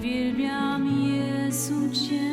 uwielbiam Jezu Cię.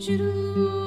Choo-doo.